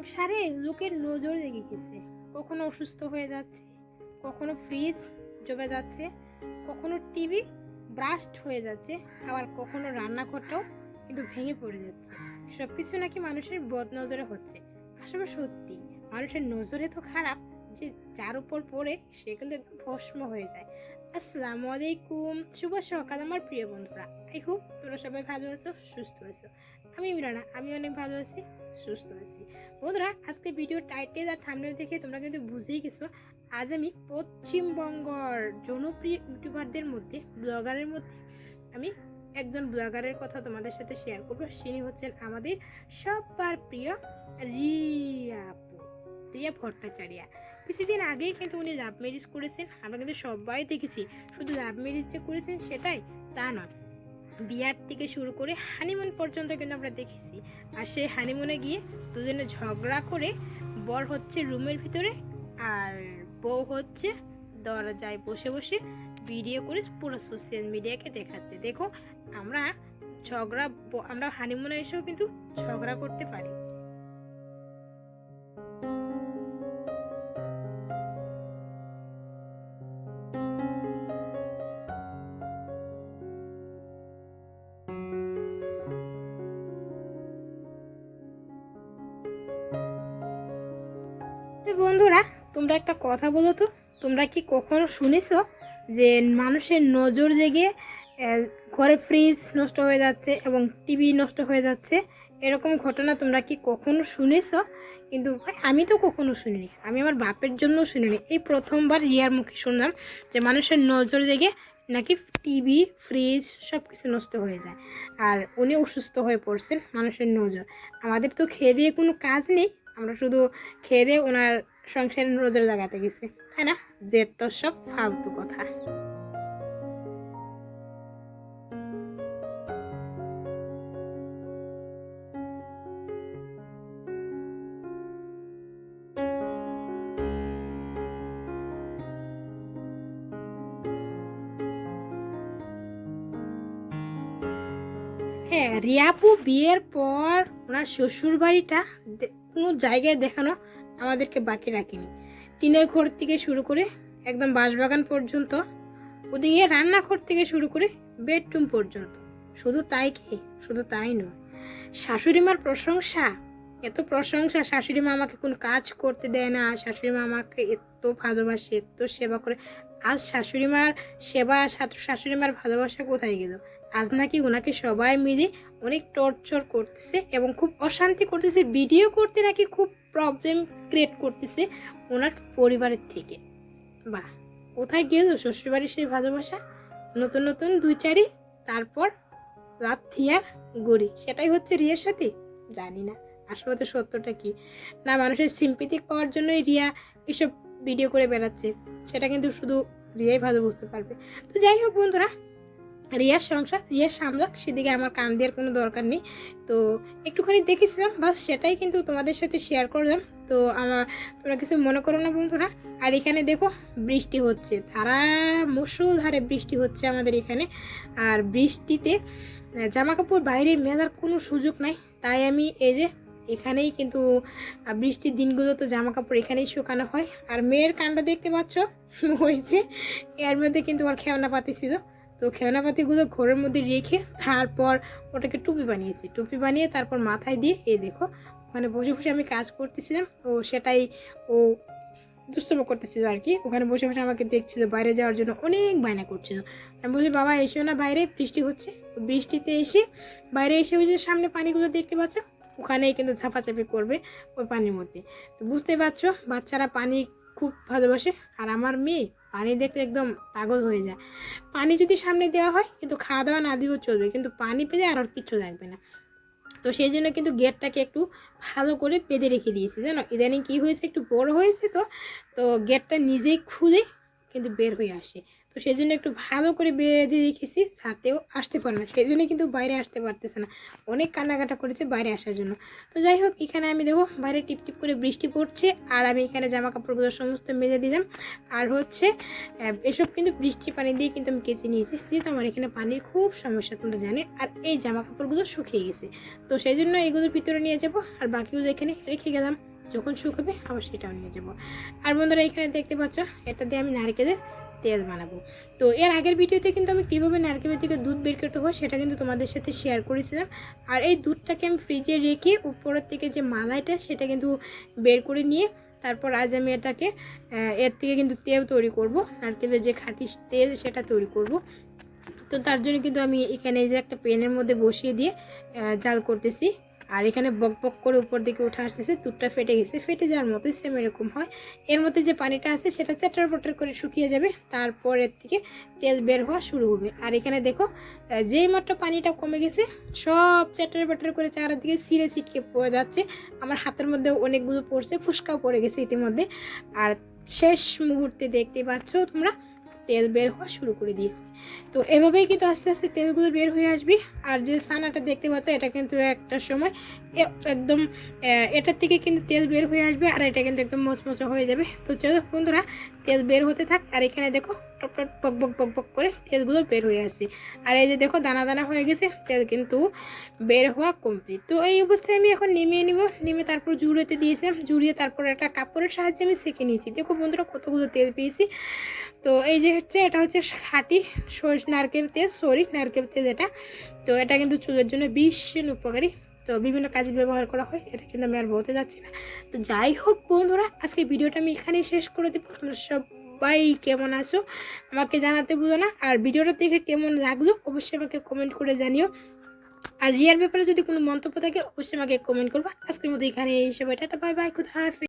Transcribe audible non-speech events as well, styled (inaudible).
সংসারে লোকের নজর লেগে গেছে। কখনো অসুস্থ হয়ে যাচ্ছে, কখনো ফ্রিজ জমে যাচ্ছে, কখনো টিভি ব্রাস্ট হয়ে যাচ্ছে, আবার কখনো রান্নাঘরটাও কিন্তু ভেঙে পড়ে যাচ্ছে। সব কিছু নাকি মানুষের বদ নজরে হচ্ছে। আসলে সত্যি, মানুষের নজরে তো খারাপ, যে যার উপর পড়ে সে কিন্তু ভস্ম হয়ে যায়। আসসালামু আলাইকুম। শুভ সকাল আমার প্রিয় বন্ধুরা। আই হোপ তোমরা সবাই ভালো আছো, সুস্থ আছো। আমি মিরানা আমি অনেক ভালো আছি, সুস্থ আছি। বন্ধুরা, আজকে ভিডিও টাইটেল আর থামনেল দেখে তোমরা কিন্তু বুঝেই গেছো, আজ আমি পশ্চিমবঙ্গর জনপ্রিয় ইউটিউবারদের মধ্যে, ব্লগারের মধ্যে, আমি একজন ব্লগারের কথা তোমাদের সাথে শেয়ার করব। তিনি হচ্ছেন আমাদের সবার প্রিয় রিয়া রিয়া ভট্টাচার্যা। কিছুদিন আগেই কিন্তু উনি লাভ ম্যারেজ করেছেন। আমরা কিন্তু সবাই দেখেছি, শুধু লাভ ম্যারেজ যে করেছেন সেটাই তা নয়। বিয়ার থেকে শুরু করে হানিমুন পর্যন্ত কিন্তু আমরা দেখেছি। আর সেই হানিমুনে গিয়ে দুজনে ঝগড়া করে বর হচ্ছে রুমের ভিতরে আর বউ হচ্ছে দরজায় বসে বসে ভিডিও করে পুরো সোশ্যাল মিডিয়াকে দেখাচ্ছে। দেখো, আমরা ঝগড়া, আমরা হানিমুনে এসেও কিন্তু ঝগড়া করতে পারি। বন্ধুরা, তোমরা একটা কথা বলো তো? তোমরা কি কখনো শুনেছো যে মানুষের নজর জেগে ঘরে ফ্রিজ নষ্ট হয়ে যাচ্ছে এবং টিভি নষ্ট হয়ে যাচ্ছে? এরকম ঘটনা তোমরা কি কখনো শুনেছো? কিন্তু ভাই, আমি তো কখনো শুনিনি। আমি আমার বাপের জন্য শুনিনি। এই প্রথমবার রিয়ার মুখে শুনলাম যে মানুষের নজর জেগে নাকি টিভি ফ্রিজ সব কিছু নষ্ট হয়ে যায় আর উনি অসুস্থ হয়ে পড়ছেন মানুষের নজর। আমাদের তো খেয়ে দিয়ে কোনো কাজ নেই। আমরা শুধু খেয়ে দিয়ে ওনার সংসারের নজর লাগাতে গেছে, তাই না? যে তো সব ফালতু কথা। হ্যাঁ রিয়াপু বিয়ের পর ওনার শ্বশুর বাড়িটা কোনো জায়গায় দেখানো আমাদেরকে বাকি রাখেনি। টিনের ঘর থেকে শুরু করে একদম বাঁশবাগান পর্যন্ত, ওদিকে রান্নাঘর থেকে শুরু করে বেডরুম পর্যন্ত। শুধু তাই কি? শুধু তাই নয়। শাশুড়ি মার প্রশংসা? এত প্রশংসা শাশুড়ি মা আমাকে কোনো কাজ করতে দেয় না। শাশুড়ি মা আমাকে এত ভালোবাসে, এত সেবা করে। আজ শাশুড়ি মার সেবা শাশু- শাশুড়ি মার ভালোবাসা কোথায় গেল? আজ নাকি ওনাকে সবাই মিলে অনেক টর্চার করতেছে এবং খুব অশান্তি করতেছে ভিডিও করতে নাকি খুব প্রবলেম ক্রিয়েট করতেছে ওনার পরিবারের থেকে। বাহ, কোথায় গেল শ্বশুরবাড়ির সেই ভালোবাসা? নতুন নতুন দুই চারি, তারপর রাত থিয়ার গড়ি, সেটাই হচ্ছে রিয়ার সাথে? জানি না, আসলে তো সত্যটা কি? না, মানুষের সিম্পিতিক পাওয়ার জন্যই রিয়া এসব ভিডিও করে বেড়াচ্ছে, সেটা কিন্তু শুধু রিয়াই ভালো বুঝতে পারবে। তো যাই হোক বন্ধুরা রিয়ার সংসার, রিয়ার সামলাক, সেদিকে আমার কান দেওয়ার কোনো দরকার নেই। তো একটুখানি দেখেছিলাম, বাস সেটাই কিন্তু তোমাদের সাথে শেয়ার করলাম। তো আমার, তোমরা কিছু মনে করো না বন্ধুরা? আর এখানে দেখো, বৃষ্টি হচ্ছে। তারা মুসুলধারে বৃষ্টি হচ্ছে আমাদের এখানে। আর বৃষ্টিতে জামা কাপড় বাইরে মেলার কোনো সুযোগ নাই। তাই আমি এই যে, এখানেই কিন্তু বৃষ্টির দিনগুলো তো জামা কাপড় এখানেই শুকানো হয়। আর মেয়ের কাণ্ড দেখতে পাচ্ছ? (laughs) হয়েছে এর মধ্যে কিন্তু ওর খেলনা পাতি ছিল। তো খেলনাপাতিগুলো ঘরের মধ্যে রেখে তারপর ওটাকে টুপি বানিয়েছি। টুপি বানিয়ে তারপর মাথায় দিয়ে, এই দেখো, ওখানে বসে বসে আমি কাজ করতেছিলাম। ও সেটাই ও দুষ্টম করতেছিল আর কি। ওখানে বসে বসে আমাকে দেখছিল, বাইরে যাওয়ার জন্য অনেক বায়না করছিল। আমি বলছি, বাবা, এসো না বাইরে, বৃষ্টি হচ্ছে। বৃষ্টিতে এসে বাইরে এসে ওই যে সামনে পানিগুলো দেখতে পাচ্ছ, ওখানেই কিন্তু ঝাপাঝাপি করবে ওই পানির মধ্যে। তো বুঝতে পারছ, বাচ্চারা পানি খুব ভালোবাসে। আর আমার মেয়ে পানি দেখতে একদম পাগল হয়ে যায়। পানি যদি সামনে দেওয়া হয়, কিন্তু খাওয়া দাওয়া না দিয়েও চলবে, কিন্তু পানি পেলে আর কিছু কিচ্ছু লাগবে না। তো সেই জন্য কিন্তু গেটটাকে একটু ভালো করে বেঁধে রেখে দিয়েছি, জানো? ইদানিং কী হয়েছে, একটু বড় হয়েছে তো তো গেটটা নিজেই খুলে কিন্তু বের হয়ে আসে। তো সেই জন্য একটু ভালো করে বেঁধে রেখেছি, যাতেও আসতে পারে না। সেই জন্য কিন্তু বাইরে আসতে পারতেছে না। অনেক কান্নাকাটা করেছে বাইরে আসার জন্য। তো যাই হোক, এখানে আমি দেখো বাইরে টিপ টিপ করে বৃষ্টি পড়ছে, আর আমি এখানে জামা কাপড়গুলো সমস্ত মেজে দিলাম। আর হচ্ছে এসব কিন্তু বৃষ্টি পানি দিয়ে কিন্তু আমি কেচে নিয়েছি। যেহেতু আমার এখানে পানির খুব সমস্যা, তোমরা জানে, আর এই জামা কাপড়গুলো শুকিয়ে গেছে। তো সেই জন্য এগুলোর ভিতরে নিয়ে যাব, আর বাকিগুলো এখানে রেখে গেলাম। যখন শুকাবে আবার সেটাও নিয়ে যাব। আর বন্ধুরা, এখানে দেখতে পাচ্ছ, এটা দিয়ে আমি নারকেলের তেল বানাবো। তো এর আগের ভিডিওতে কিন্তু আমি কীভাবে নারকেলের থেকে দুধ বের করতে হয়, সেটা কিন্তু তোমাদের সাথে শেয়ার করেছিলাম। আর এই দুধটাকে আমি ফ্রিজে রেখে উপরের থেকে যে মালাইটা, সেটা কিন্তু বের করে নিয়ে তারপর আজ আমি এটাকে এর থেকে কিন্তু তেল তৈরি করব। নারকেলের যে খাঁটি তেল, সেটা তৈরি করব। তো তার জন্য কিন্তু আমি এখানে এই যে একটা পেনের মধ্যে বসিয়ে দিয়ে জাল করতেছি। আর এখানে বক বক করে উপর দিকে উঠে আসতেছে দুধটা ফেটে গেছে। ফেটে যাওয়ার মতোই সেম এরকম হয়। এর মধ্যে যে পানিটা আছে, সেটা চ্যাটার পটার করে শুকিয়ে যাবে। তারপরের থেকে তেল বের হওয়া শুরু হবে। আর এখানে দেখো যেই মাত্র পানিটা কমে গেছে, সব চ্যাটার পটার করে চারিদিকে সিরে ছিটকে পড়ে যাচ্ছে। আমার হাতের মধ্যে অনেকগুলো পড়ছে, ফুসকাও পড়ে গেছে ইতিমধ্যে। আর শেষ মুহূর্তে দেখতে পাচ্ছ তোমরা তেল বের হওয়া শুরু করে দিয়েছে। তো এভাবেই কিন্তু আস্তে আস্তে তেলগুলো বের হয়ে আসবে। আর যে সানাটা দেখতে পাচ্ছ, এটা কিন্তু একটা সময় একদম এটার থেকে কিন্তু তেল বের হয়ে আসবে আর এটা কিন্তু একদম মচমচা হয়ে যাবে। তো চলো বন্ধুরা তেল বের হতে থাক, আর এখানে দেখো টপ টপ বক বক বক বক করে তেলগুলো বের হয়ে আসছে। আর এই যে দেখো দানা দানা হয়ে গেছে, তেল কিন্তু বের হওয়া কমপ্লিট তো এই অবস্থায় আমি এখন নেমিয়ে নিব, নেমে তারপর জুড়োতে দিয়েছিলাম জুড়িয়ে তারপর একটা কাপড়ের সাহায্যে আমি সেঁকে নিয়েছি। দেখো বন্ধুরা কতগুলো তেল পেয়েছি। তো এই যে হচ্ছে, এটা হচ্ছে খাঁটি সরিষ, নারকেল তেল সরি নারকেল তেল এটা। তো এটা কিন্তু চুলের জন্য ভীষণ উপকারী। তো বিভিন্ন কাজে ব্যবহার করা হয়, এটা কিন্তু আমি আর বলতে যাচ্ছি না। তো যাই হোক বন্ধুরা, আজকে ভিডিওটা আমি এখানেই শেষ করে দেবো। তোমরা সবাই কেমন আছো আমাকে জানাতে বুঝো না। আর ভিডিওটা দেখে কেমন লাগল অবশ্যই আমাকে কমেন্ট করে জানিও। আর রিয়ার ব্যাপারে যদি কোনো মন্তব্য থাকে, অবশ্যই আমাকে কমেন্ট করব। আজকের মধ্যে এখানে এই সবাই টাটা, বাই বাই কোথায়